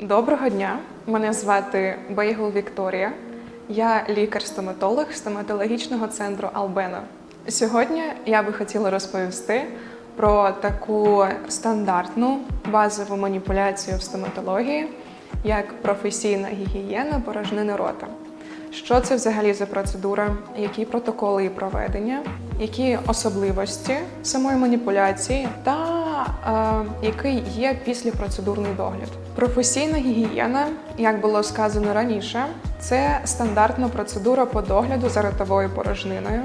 Доброго дня, мене звати Бейгл Вікторія. Я лікар-стоматолог стоматологічного центру Албена. Сьогодні я би хотіла розповісти про таку стандартну базову маніпуляцію в стоматології, як професійна гігієна порожнини рота. Що це взагалі за процедура, які протоколи її проведення, які особливості самої маніпуляції та який є післяпроцедурний догляд. Професійна гігієна, як було сказано раніше, це стандартна процедура по догляду за ротовою порожниною,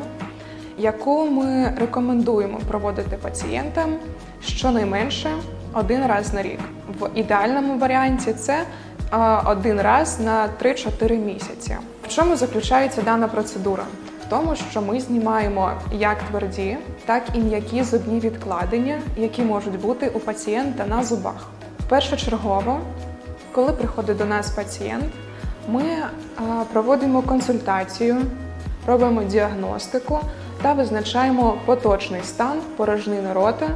яку ми рекомендуємо проводити пацієнтам щонайменше один раз на рік. В ідеальному варіанті це а, один раз на 3-4 місяці. В чому заключається дана процедура? Тому, що ми знімаємо як тверді, так і м'які зубні відкладення, які можуть бути у пацієнта на зубах. Першочергово, коли приходить до нас пацієнт, ми проводимо консультацію, робимо діагностику та визначаємо поточний стан порожнини рота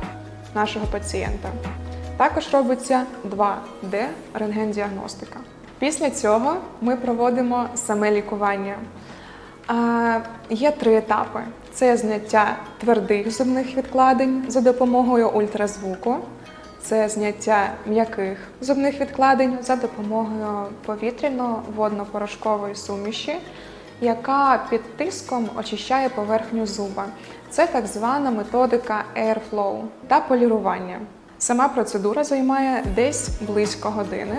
нашого пацієнта. Також робиться 2D рентген-діагностика. Після цього ми проводимо саме лікування. А, Є три етапи: це зняття твердих зубних відкладень за допомогою ультразвуку, це зняття м'яких зубних відкладень за допомогою повітряно-водно-порошкової суміші, яка під тиском очищає поверхню зуба. Це так звана методика Airflow та полірування. Сама процедура займає десь близько години,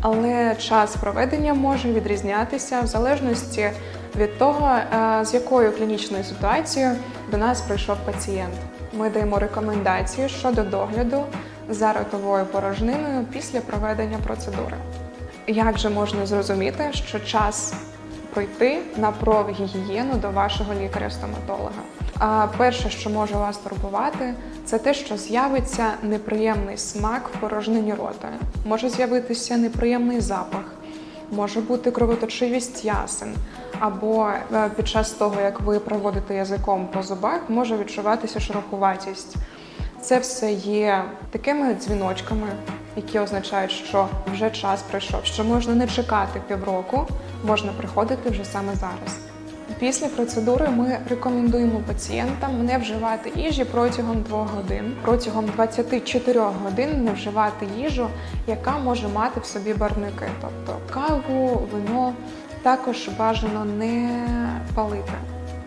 але час проведення може відрізнятися в залежності від того, е, з якою клінічною ситуацією до нас прийшов пацієнт. Ми даємо рекомендації щодо догляду за ротовою порожниною після проведення процедури. Як же можна зрозуміти, що час пройти на профгігієну до вашого лікаря-стоматолога? А перше, що може вас турбувати, це те, що з'явиться неприємний смак в порожнині рота. Може з'явитися неприємний запах, може бути кровоточивість ясен, або е, під час того, як ви проводите язиком по зубах, може відчуватися шерохуватість. Це все є такими дзвіночками, які означають, що вже час прийшов, що можна не чекати півроку, можна приходити вже саме зараз. Після процедури ми рекомендуємо пацієнтам не вживати їжі протягом 2 годин. Протягом 24 годин не вживати їжу, яка може мати в собі барвники, тобто каву, вино. Також бажано не палити.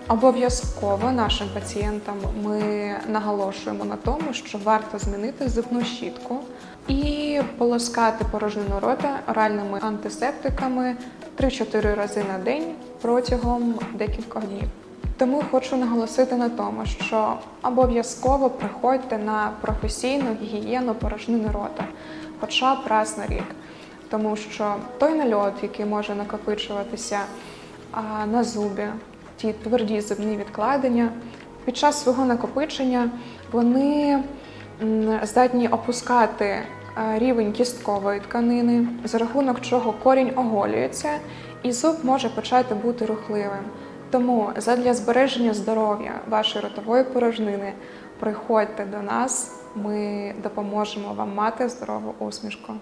Обов'язково нашим пацієнтам ми наголошуємо на тому, що варто змінити зубну щітку і полоскати порожнину рота оральними антисептиками 3-4 рази на день протягом декількох днів. Тому хочу наголосити на тому, що обов'язково приходьте на професійну гігієну порожнини рота, хоча б раз на рік. Тому що той нальот, який може накопичуватися на зубі, ті тверді зубні відкладення, під час свого накопичення вони здатні опускати е, рівень кісткової тканини, за рахунок чого корінь оголюється, і зуб може почати бути рухливим. Тому задля збереження здоров'я вашої ротової порожнини приходьте до нас, ми допоможемо вам мати здорову усмішку.